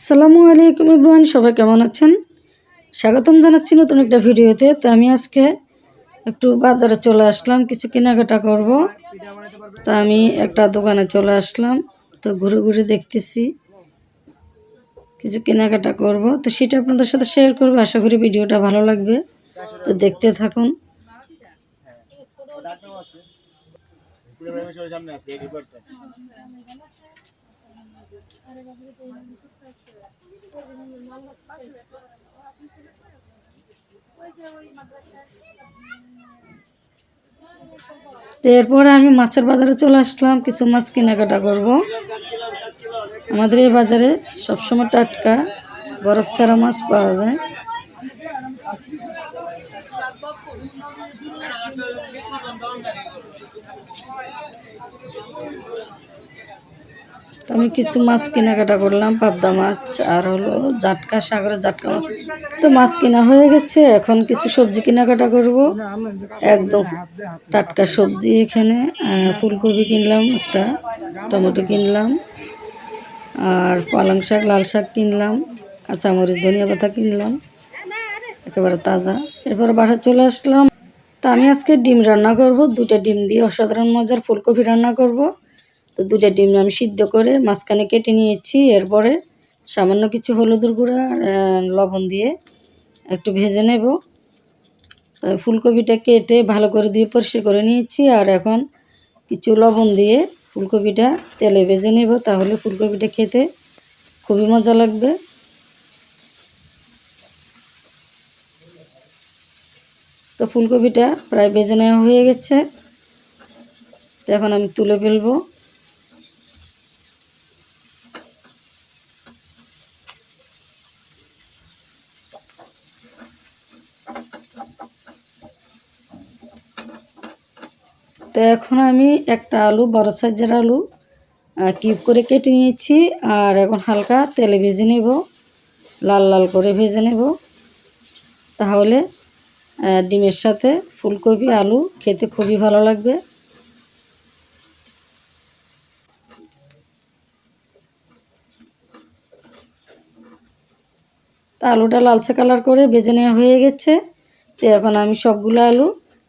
আসসালামু আলাইকুম ইব্রাহিম সবাই কেমন আছেন? স্বাগতম জানাচ্ছি নতুন একটা ভিডিওতে। তো আমি আজকে একটু বাজারে চলে আসলাম, কিছু কেনাকাটা করব। তা আমি একটা দোকানে চলে আসলাম, তো ঘুরে ঘুরে দেখতেছি কিছু কেনাকাটা করব। তো সেটা আপনাদের সাথে শেয়ার করব, আশা করি ভিডিওটা ভালো লাগবে। তো দেখতে থাকুন। সামনে আছে এরপরে আমি মাছের বাজারে চলে আসলাম, কিছু মাছ কেনাকাটা করব। আমাদের এই বাজারে সবসময় টাটকা, বরফ ছাড়া মাছ পাওয়া যায়। তো আমি কিছু মাছ কেনাকাটা করলাম, পাবদা মাছ আর হলো জাটকা সাগরের জাটকা মাছ। তো মাছ কেনা হয়ে গেছে, এখন কিছু সবজি কেনাকাটা করব। একদম টাটকা সবজি এখানে ফুলকপি কিনলাম, একটা টমেটো কিনলাম, আর পালং শাক, লাল শাক কিনলাম, কাঁচামরিচ, ধনিয়া পাতা কিনলাম, একেবারে তাজা। এরপরে বাসা চলে আসলাম। তা আমি আজকে ডিম রান্না করব দুটো ডিম দিয়ে অসাধারণ মজার ফুলকপি রান্না করব। তো দুটো ডিম আমি সিদ্ধ করে মাঝখানে কেটে নিয়েছি, এরপরে সামান্য কিছু হলুদের গুঁড়া লবণ দিয়ে একটু ভেজে নেব। ফুলকপিটা কেটে ভালো করে দিয়ে পরিষ্কার করে নিয়েছি আর এখন কিছু লবণ দিয়ে ফুলকপিটা তেলে ভেজে নেব, তাহলে ফুলকপিটা খেতে খুবই মজা লাগবে। তো ফুলকপিটা প্রায় ভেজে নেওয়া হয়ে গেছে। তো এখন আমি তুলে ফেলব। তো এখন আমি একটা আলু, বড় সাইজের আলু কিউব করে কেটে নিয়েছি আর এখন হালকা তেলে ভেজে নেব, লাল লাল করে ভেজে নেব। তাহলে ডিমের সাথে ফুলকপি, আলু খেতে খুবই ভালো লাগবে। তা আলুটা লালচে কালার করে ভেজে নেওয়া হয়ে গেছে। তো এখন আমি সবগুলো আলু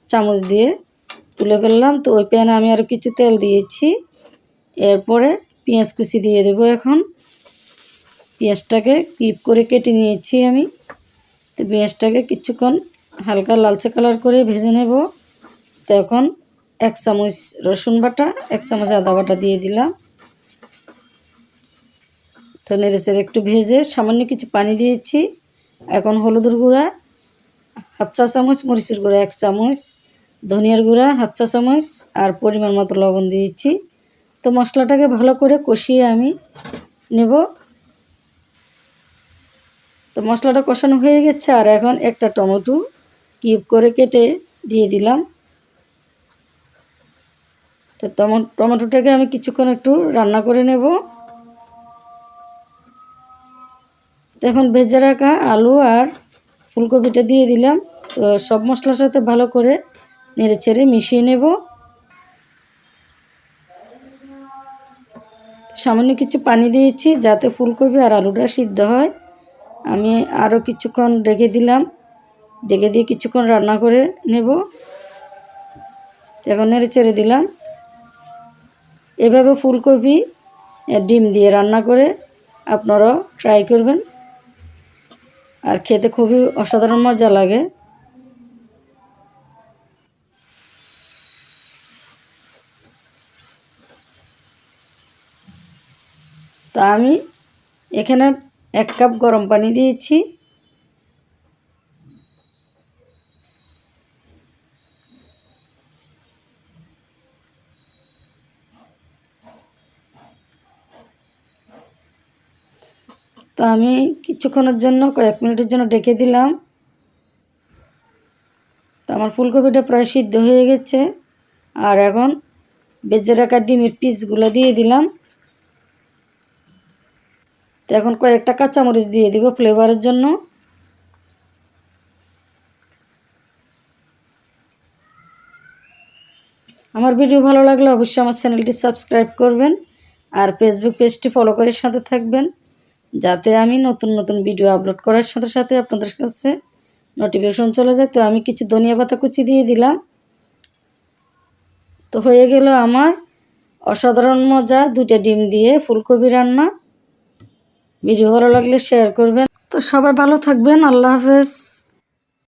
চামচ দিয়ে তুলে ফেললাম। তো ওই প্যানে আমি আরও কিছু তেল দিয়েছি। এরপরে পেঁয়াজ কুচি দিয়ে দেবো এখন। পেঁয়াজটাকে কিপ করে কেটে নিয়েছি আমি। তো পেঁয়াজটাকে কিছুক্ষণ হালকা লালচে কালার করে ভেজে নেব। তো এখন এক চামচ রসুন বাটা, এক চামচ আদা বাটা দিয়ে দিলাম। তো নেড়েচেড়ে একটু ভেজে সামান্য কিছু পানি দিয়েছি। এখন হলুদের গুঁড়া, হাফ চা চামচ, মরিচের গুঁড়া, এক চামচ। ধনিয়ার গুঁড়া, হাফ চা চামচ আর পরিমাণ মতো লবণ দিয়েছি তো মশলাটাকে ভালো করে কষিয়ে আমি নেব। তো মশলাটা কষানো হয়ে গেছে আর এখন একটা টমেটো কিউব করে কেটে দিয়ে দিলাম। তো টমেটোটাকে আমি কিছুক্ষণ একটু রান্না করে নেব। তো এখন ভেজে রাখা আলু আর ফুলকপিটা দিয়ে দিলাম। তো সব মশলার সাথে ভালো করে নেড়ে ছেড়ে মিশিয়ে নেব। সামান্য কিছু পানি দিয়েছি যাতে ফুলকপি আর আলুটা সিদ্ধ হয়। আমি আরও কিছুক্ষণ ডেকে দিলাম। ডেকে দিয়ে কিছুক্ষণ রান্না করে নেব। এখন নেড়ে ছেড়ে দিলাম। এভাবে ফুলকপি ডিম দিয়ে রান্না করে আপনারাও ট্রাই করবেন। আর খেতে খুবই অসাধারণ মজা লাগে। তা আমি এখানে এক কাপ গরম পানি দিয়েছি। তা আমি কিছুক্ষণের জন্য, কয়েক মিনিটের জন্য ডেকে দিলাম। তা আমার ফুলকপিটা প্রায় সিদ্ধ হয়ে গেছে। আর এখন বেজে রাখা ডিমের পিসগুলো দিয়ে দিলাম। তো এখন কয়েকটা কাঁচামরিচ দিয়ে দিব ফ্লেভারের জন্য। আমার ভিডিও ভালো লাগলে অবশ্যই আমার চ্যানেলটি সাবস্ক্রাইব করবেন আর ফেসবুক পেজটি ফলো করে সাথে থাকবেন, যাতে আমি নতুন নতুন ভিডিও আপলোড করার সাথে সাথে আপনাদের কাছে নোটিফিকেশন চলে যায়। তো আমি কিছু ধনিয়া পাতা কুচি দিয়ে দিলাম। তো হয়ে গেল আমার অসাধারণ মজা। দুটা ডিম দিয়ে ফুলকপি রান্না। ভিডিও ভালো লাগলে শেয়ার করবেন। তো সবাই ভালো থাকবেন আল্লাহ হাফেজ।